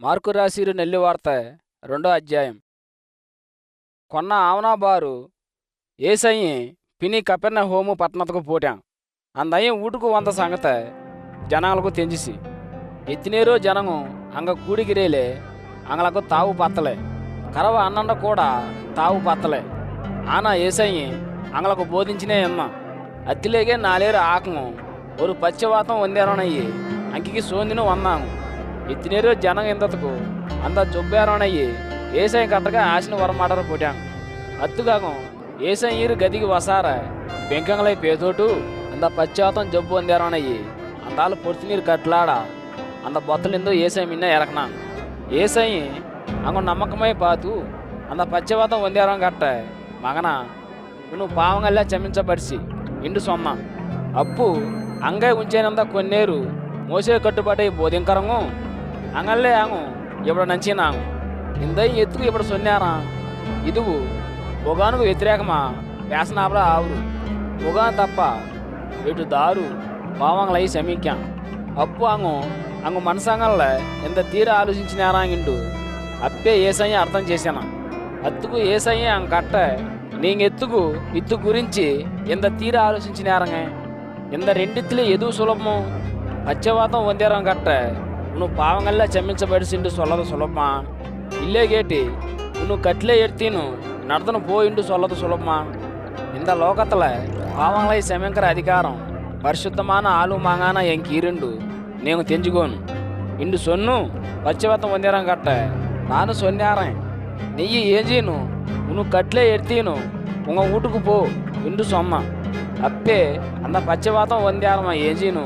Mark రాసిరు నెల్లివార్త రెండో అధ్యాయం. కొన్న ఆవనాబారు ఏసయ్యి పిని కపెన్న హోము పట్నతకు పోటాం. అందయ్యం ఊటుకు వంద సంగత జనాలకు తెంచిసి ఎత్తినేరో జనము అంగ కూడిగిరేలే అంగలకు తావు పత్తలే కరవ అన్నండ కూడా తావు పత్తలే ఆనా ఏసయ్యి అంగలకు బోధించినే అమ్మ అత్తిలేగే నాలేరు ఆకము ஒரு పచ్చవాతం వందేరనయ్యి అంకికి సోందిను వన్నాము ఎత్తినేరో జనం ఇందతకు అంత జొబ్బేరోనయ్యి ఏసై కట్టగా ఆశను వరమాటరు కొట్టాం. అత్తుగాగం ఏసై ఈరు గదికి వసార బెంకంగలై పేదోటు అంత పశ్చాత్తం జబ్బు వందేరోనయ్యి అందాలు పొడిచి నీరు కట్లాడ అంత బొత్తలిందో ఏసై మిన్న ఎరకనా. ఏసై అంగ నమ్మకమై పాతు అంత పశ్చవాతం వందేరం కట్ట మగన నువ్వు పావంగల్లా చమించబడిసి ఇండు సొమ్మ. అప్పు అంగై ఉంచేనంత కొన్నేరు మోసే కట్టుబాటై అంగల్లే ಹಂಗು ಎವಡ ನಂಚಿನ ಹಂಗು ఎత్తుకు ಎತ್ತುಕು ಇವಡ ఇది ಇದು పొగానుకు వ్యతిరేకమా? వేసనాపల ఆవురు. పొగాను తప్ప ఎటు దారు? పావంగలై సమీక్యా అప్పు అంగు అంగు మనసంగంల ఎంత తీర ఆలోచించినారాంగిండు అప్పే ఏసయ్య అర్థం చేశాను? అత్తుకు ఏ ఏసయ్య అంగ కట్ట. నీ ఎత్తుకు ఇత్తు గురించి ఎంత తీర ఆలోచించినారంగే? ఇంత రెండిత్తులే ఎదువు సులభము? పచ్చవాతం వందేరం కట్ట. నువ్వు పావంగల్ల క్షమించబడిసిండు సొల్లదు సులభమా ఇల్లే గేటి నువ్వు కట్లే ఎత్తిను నడదను పోయిండు సొల్లదు సులభ ఇంత లోకతల పావంగా క్షమంకర అధికారం పరిశుద్ధమాన ఆలు మాంగాన ఎంకీరుండు నేను తెంచుకోను ఇండు సొన్ను పచ్చివత ఉందిరం కట్ట నాను సొన్నారే నెయ్యి ఏజీను నువ్వు కట్లే ఎత్తిను ఉంగ ఊటుకు పో ఇండు సొమ్మ అప్పే అంత పచ్చివాతం వందారమా ఏజీను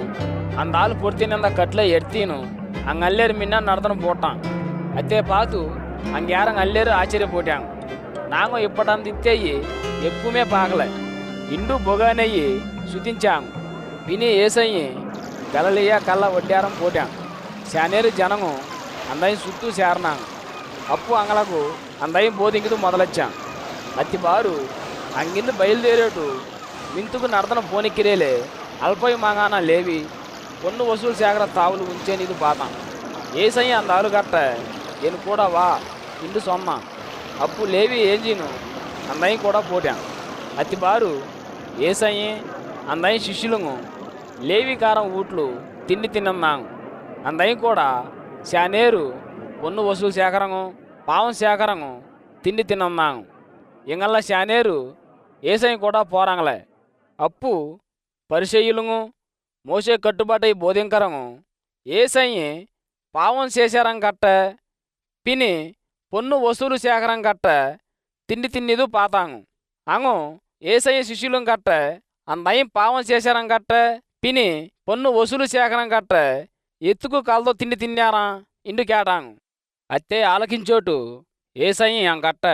అందాలు పుడితేనంత కట్లే ఎత్తిను அங்கே அல்லேரு முன்னா நடத்தணும் போட்டான் அத்தே பார்த்து அங்கே யாரும் அல்லேரு ஆச்சரியப்போட்டாங்க நாங்கள் இப்படாந்து இத்தேயி எப்பவுமே பார்க்கல ఇండు బొగానయ్యి శుతించాం విని ఏసయ్యి గలలియ కళ్ళ వడ్డారం పోటాం శానేరు జనము అందయం చుట్టూ చేరినాం అప్పు అంగలకు అందయం బోధింకుతూ మొదలొచ్చాం అతి బారు అంగిందు బయలుదేరేటు మింతుకు నడతన పోనెక్కిరేలే అల్పై మాగాన లేవి పొన్ను వసూలు సేకర తావులు ఉంచే నీదు పాతాం ఏసయ్య அந்த ஆளு கட்ட என் கூட வா இன்று சொன்னான் అప్పు లేవి ఏంజీను అందయం కూడా పోటాం అతి బారు ఏసయ్యి అందయం శిష్యులుము లేవికారం ఊట్లు తిండి తిన్నాం అందయం కూడా శానేరు పొన్ను వసూలు సేకరంగు పావం సేకరంగు తిండి తిన్నాం ఎంగల్లా శానేరు ఏసయ్య కూడా పోరాంగలే అప్పు పరిచయులుము మోసే కట్టుబాటై బోధింకరము. ఏసయ్యి పావం చేశారం కట్ట పిని పొన్ను వసూలు సేకరం కట్ట తిండి తిన్నిదు పాతాంగు అంగు ఏసయ్య శిష్యులం కట్ట అందయం పావం చేశారం కట్ట పిని పొన్ను వసూలు సేకరం కట్ట ఎత్తుకు కాలతో తిండి తిన్నారా? ఇండు కేటాంగు అత్తే ఆలకించోటు ఏసయ్య అంకట్ట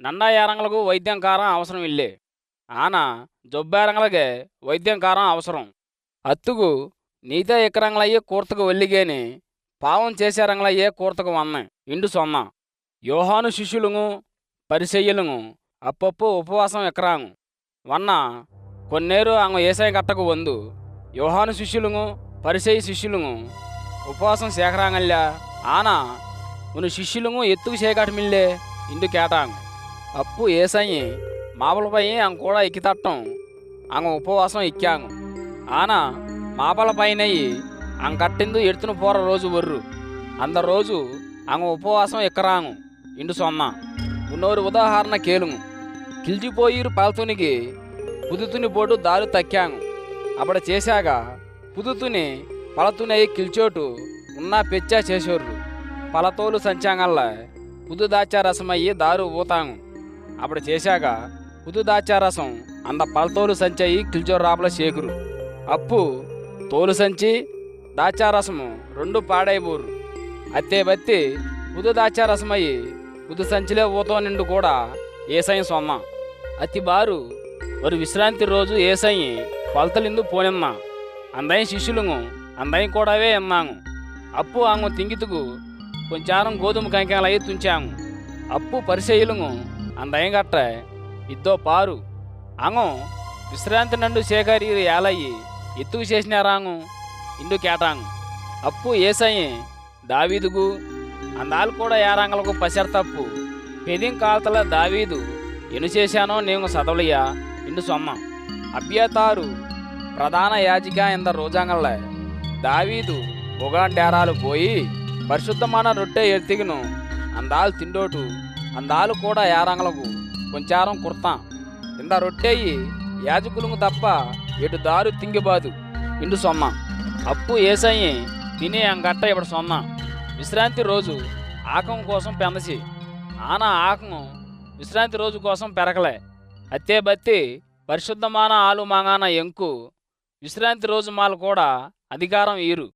నండాయారంగలకు వైద్యం కారం అవసరం ఇల్లే. ఆన జొబ్బారంగలకే వైద్యం కారం అవసరం. అత్తుకు నీతే ఎకరంగలయ్యే కూర్తకు వెళ్ళిగేని పావం చేశారంగలయ్యే కూర్తకు వన్న ఇండు సొన్న. యోహాను శిష్యులుము పరిసయ్యులుము అప్పప్పు ఉపవాసం ఎకరాంగు. వన్న కొన్నేరు ఆమె ఏసాయి కట్టకు వందు. యోహాను శిష్యులుము పరిసయ్య శిష్యులుము ఉపవాసం సేకరాంగల్లా ఆన ఉను శిష్యులుము ఎత్తుకు చేకటమిల్లే ఇందు కేటాంగు. అప్పు ఏసయ్యి మామూలపై ఆమె కూడా ఎక్కితట్టం ఆమె ఉపవాసం ఎక్కాంగు. ఆన మాపలపైనయ్యి అంగ కట్టిందు ఎడుతును పోర రోజు వర్రు అంద రోజు అంగ ఉపవాసం ఎక్కరాంగు ఇండు సొన్న. ఉన్నోరు ఉదాహరణ కేలుము కిల్చిపోయిరు పాల్తునికి పుదుతుని పోటు దారు తక్కాంగు అప్పుడు చేశాక పుదుతుని పలతునై కిల్చోటు ఉన్నా పెచ్చా చేసోర్రు పలతోలు సంచాంగల్ల పుదు దాచా రసమయ్యి దారు ఊతాంగు అప్పుడు చేశాక పుదు దాచారసం అంద పలతోలు సంచయి కిల్చోరు రాపల చేకురు. అప్పు తోలు సంచి దాచారసము రెండు పాడైబూరు. అత్తే బత్తి ఉదు దాచారసమయ్యి ఉదు సంచిలే ఊతో నిండు కూడా ఏసై సొమ్మ. అతి బారు ஒரு విశ్రాంతి రోజు ఏసయ్యి కొలతలిందు పోనిన్నా అందయం శిష్యులుము అందయం కూడావే అన్నాము అప్పు ఆమె తింగితుకు కొంచారం గోధుమ కంకెలయ్యి తుంచాము. అప్పు పరిశైలుము అందయం గట్ట ఇద్దో పారు. అంగు విశ్రాంతి నండు సేకరీరు ఏలయ్యి ఎత్తుకు చేసినారాంగు ఇండు కేటాంగు. అప్పు ఏసయ్యి దావీదుకు అందాలు కూడా ఏరంగలకు పసర తప్పు పెదిం కాలతల దావీదు ఎను చేశానో నేను సదవలియా ఇండు సొమ్మ. అభ్యతారు ప్రధాన యాజిక ఇంద రోజాంగళ్ళ దావీదు పొగాండేరాలు పోయి పరిశుద్ధమైన రొట్టె ఎత్తిగిను అందాలు తిండోటు అందాలు కూడా ఏరంగలకు కొంచారం కుర్తాం. ఇంద రొట్టెయి యాజకులకు తప్ప ఎటు దారు తింగిబాదు. ఇండు సొమ్మ. అప్పు ఏసయ్యి తినే అంగట్ట ఇప్పుడు సొమ్మ. విశ్రాంతి రోజు ఆకం కోసం పెందసి. ఆన ఆకం విశ్రాంతి రోజు కోసం పెరకలే. అత్తే బత్తి పరిశుద్ధమాన ఆలు మాగాన ఎంకు. విశ్రాంతి రోజు మాలు కూడా అధికారం ఈరు.